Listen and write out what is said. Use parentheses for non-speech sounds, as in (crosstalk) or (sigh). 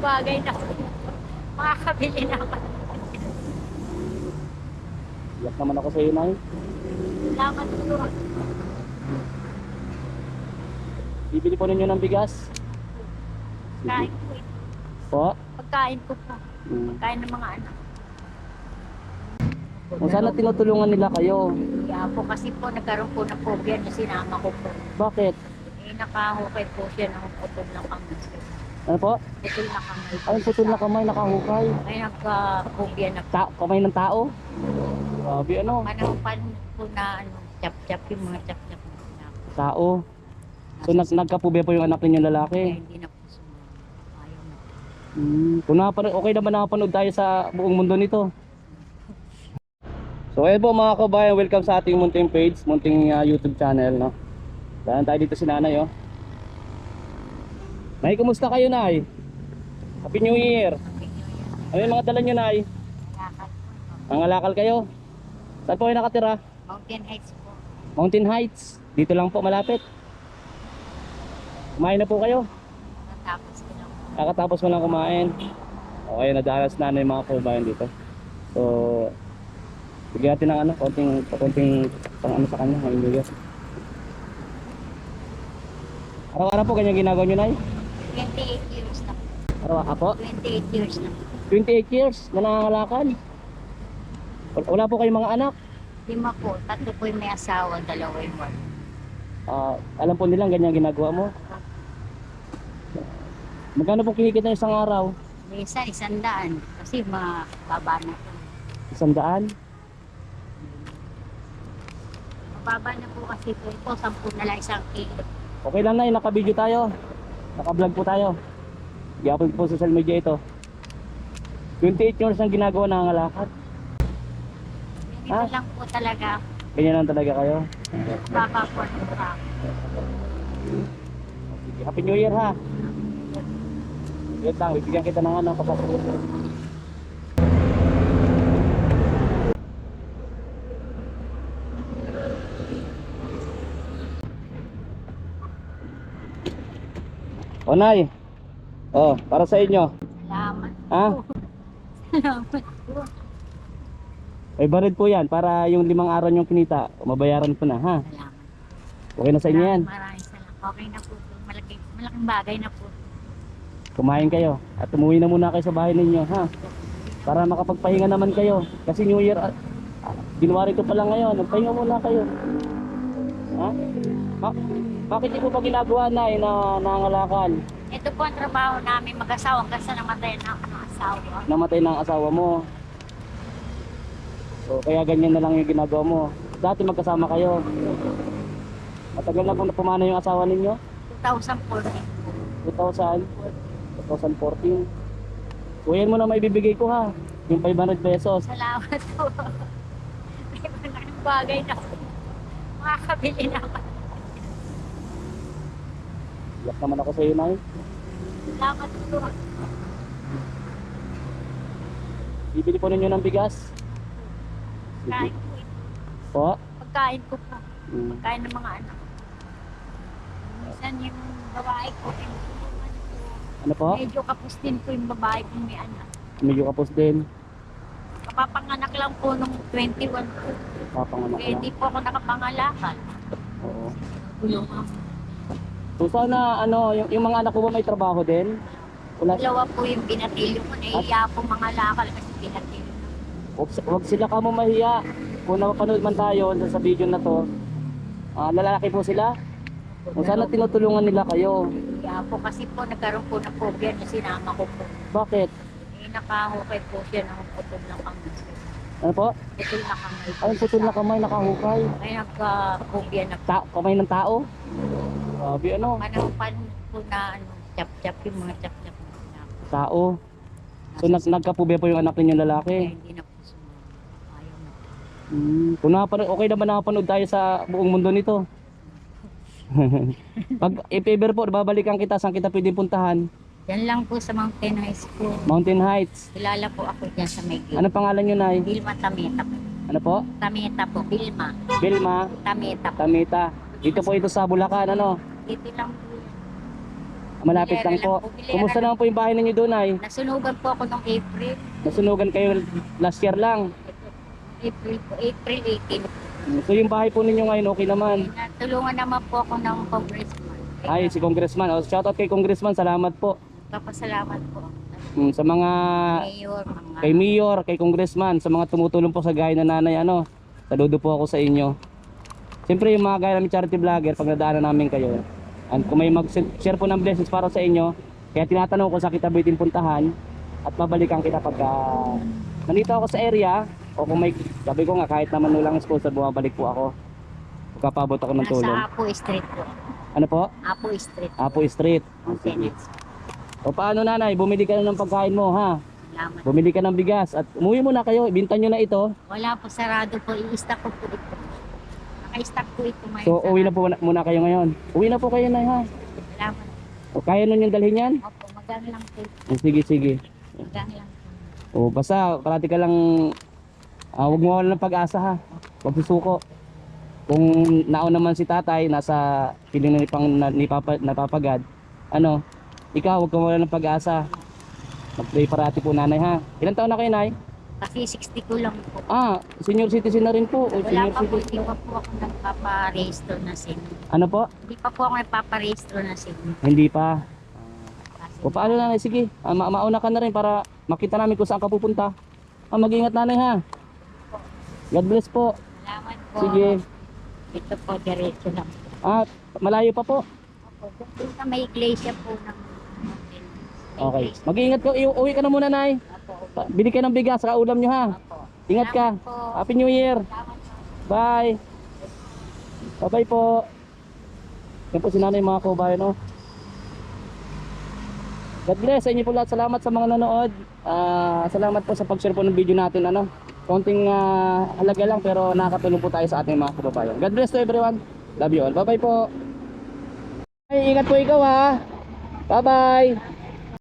bagay na makakabili naman. Iyak naman ako sa iyo, Nay. Salamat po. Bibili po ninyo ng bigas. Kain po. eh. Po. Pagkain ko po. Mm. Pagkain ng mga anak. Kung sana tinutulungan nila kayo. Kaya po kasi po nagkaroon po ng phobia na sinama ko po. Bakit? Eh nakahukay po siya ng putol ng kamay. Ano po? Putol na kamay. Ay, putol na kamay, nakahukay. Ay nagka-phobia na Ta kamay ng tao? Grabe, ano? Manapan po na ano, chap-chap yung mga chap-chap na anak. Tao. So, nag nagkapube po yung anak ninyo Kaya lalaki. hindi na po sumama. Ayaw na. Hmm. Kung napanood, okay naman nakapanood tayo sa buong mundo nito. So ayun po mga kabayan, welcome sa ating munting page, munting uh, YouTube channel, no? Dahil tayo dito si nanay, oh. Nay, kumusta kayo, nay? Happy New Year! Ano yung mga dala nyo, nay? Nangalakal kayo? Saan po kayo nakatira? Mountain Heights po. Mountain Heights. Dito lang po, malapit. Kumain na po kayo? Natapos ko lang po. Kakatapos mo lang kumain. Okay, nadalas na na yung mga kabayan dito. So, bigyan natin ng ano, konting, konting pang ano sa kanya, Year. Araw-araw po ganyan ginagawa nyo, Nay? 28 years na po. Araw-araw po? 28 years na po. 28 years na nangangalakan. Wal- Wala po kayong mga anak. Lima po. Tatlo po yung may asawa, dalawa yung wala. Ah, alam po nilang ganyan ginagawa mo. Magkano po kinikita isang araw? Minsan, isang daan. Kasi mababa na po. Isang daan? Mababa na po kasi po ito. Sampu na lang isang kilo. Okay lang na, naka-video tayo. Naka-vlog po tayo. I-upload po sa social media ito. 28 years ang ginagawa ng ngalakad. Ganito Ah. lang po talaga. Ganyan lang talaga kayo. Baba po. Sige, Happy New Year ha. Wait lang, bibigyan kita ng ano kapag O Nay. Oh, para sa inyo. Salamat Ha? Salamat po. May barid po yan para yung limang araw yung kinita, mabayaran ko na ha. Salamat. Okay na sa inyo yan. Maraming salamat. Okay na po. Malaking, malaking bagay na po. Kumain kayo at umuwi na muna kayo sa bahay ninyo ha. Para makapagpahinga naman kayo. Kasi New Year, ah, January ko pa lang ngayon, nagpahinga muna kayo. Ha? Ba- bakit di ko pa ginagawa na eh, na nangangalakal? Ito po ang trabaho namin mag-asawa sa namatay na ako ng asawa. Namatay ng asawa mo. So, kaya ganyan na lang yung ginagawa mo. Dati magkasama kayo. Matagal na pong pumana yung asawa ninyo? 2014 po. 2000, 2014. So, yan mo na maibibigay ko ha. Yung 500 pesos. Salamat po. (laughs) May malaking bagay na makakabili naman. Iyak naman ako sa iyo, Nay. Salamat po. Bibili po ninyo ng bigas. Kain po. eh. Po. Pagkain ko po. Mm. Pagkain ng mga anak. Minsan yung babae ko, yung Ano po? medyo kapos din po yung babae kong may anak. Medyo kapos din. Kapapanganak lang po nung 21 po. Papanganak Eh, lang. di po ako nakapangalakan. Oo. Yung mga So sana ano, yung, yung mga anak ko ba may trabaho din? Wala. dalawa po yung binatilyo ko. Nahiya po mga lakal kasi binatilyo. Huwag, huwag sila ka mo mahiya. Kung napapanood man tayo sa, video na to, ah, lalaki po sila. Kung sana tinutulungan nila kayo. Kaya po kasi po nagkaroon po ng phobia na sinama ko po. Bakit? Eh, nakahukay po siya ng putol ng kamay. Ano po? Putol na kamay. Ay, putol na kamay, nakahukay. Ay, nagka-phobia na Ta kamay ng tao? Grabe ano, Manapan po na ano, chap-chap yung mga chap-chap na anak. tao. So nag nagkapube po yung anak ninyo Kaya lalaki. hindi na po sumama. Ayaw na. Hmm. Kung napanood, okay naman nakapanood tayo sa buong mundo nito. (laughs) Pag if ever po, babalikan kita, saan kita pwede puntahan? Yan lang po sa Mountain High School. Mountain Heights. Kilala po ako dyan sa may gate. Ano pangalan nyo, Nay? Vilma Tameta po. Ano po? Tameta po. Vilma. Vilma, Tameta po. Tamita. Dito po ito sa Bulacan, ano? Dito lang po yan. Malapit lang po. Kumusta naman po yung bahay ninyo doon ay? Nasunugan po ako noong April. Nasunugan kayo last year lang. April po, April 18. So yung bahay po ninyo ngayon okay naman. Natulungan naman po ako ng congressman. Ay, si Congressman. Oh, shoutout kay Congressman. Salamat po. Papasalamat po. Mm, sa mga Mayor, mga... kay Mayor, kay Congressman, sa mga tumutulong po sa gaya na nanay ano. Saludo po ako sa inyo. Siyempre yung mga gaya namin charity vlogger, pag nadaanan namin kayo, and kung may mag-share po ng blessings para sa inyo, kaya tinatanong ko sa kita bitin puntahan at mabalikan kita pagka nandito ako sa area o kung may, sabi ko nga kahit naman walang sponsor, bumabalik po ako. Pagkapabot ako ng tulong. Nasa Apo Street po. Ano po? Apo Street. Apo Street. Mountain O paano nanay, bumili ka na ng pagkain mo ha? Salamat. Bumili ka ng bigas at umuwi muna kayo, ibinta nyo na ito. Wala po, sarado po. I-stack ko po ito. Naka-stack po ito ngayon. So uwi na po muna- muna kayo ngayon. Uwi na po kayo na ha. Salamat. O kaya nun yung dalhin yan? Opo, magang lang po. O, sige, sige. Magang lang po. O basta, parati ka lang, ah, huwag mo wala ng pag-asa ha. Huwag susuko. Kung naon naman si tatay, nasa piling na ni, pang, na, ni Papa, napapagad, ano, ikaw huwag ka wala ng pag-asa. Mag-pray parati po nanay ha. Ilan taon na kayo nay? Kasi 60 ko lang po. Ah, senior citizen na rin po. O, Wala senior pa po, citizen. hindi pa po ako nagpaparehistro na senior. Ano po? Hindi pa po ako nagpaparehistro na senior. Hindi pa. Kasi O paano nanay? Sige, ah, ma- mauna ka na rin para makita namin kung saan ka pupunta. Ah, mag-ingat nanay ha. God bless po. Salamat po. Sige. Ito po, diretso lang. Ah, malayo pa po. Opo, doon sa may iglesia po ng. May Okay. iglesia. Mag-iingat ka. Iu- Uwi ka na muna, Nay. Bili ka ng bigas, saka ulam nyo ha. Ingat ka. Happy New Year. Bye. Bye-bye po. Yan po si nanay mga kabayan, no? God bless sa inyo po lahat. Salamat sa mga nanood. Ah, salamat po sa pag-share po ng video natin, ano? Konting ah, halaga lang pero nakakatulong po tayo sa ating mga kababayan. God bless to everyone. Love you all. Bye-bye po. Ay, ingat po ikaw ha. Bye-bye.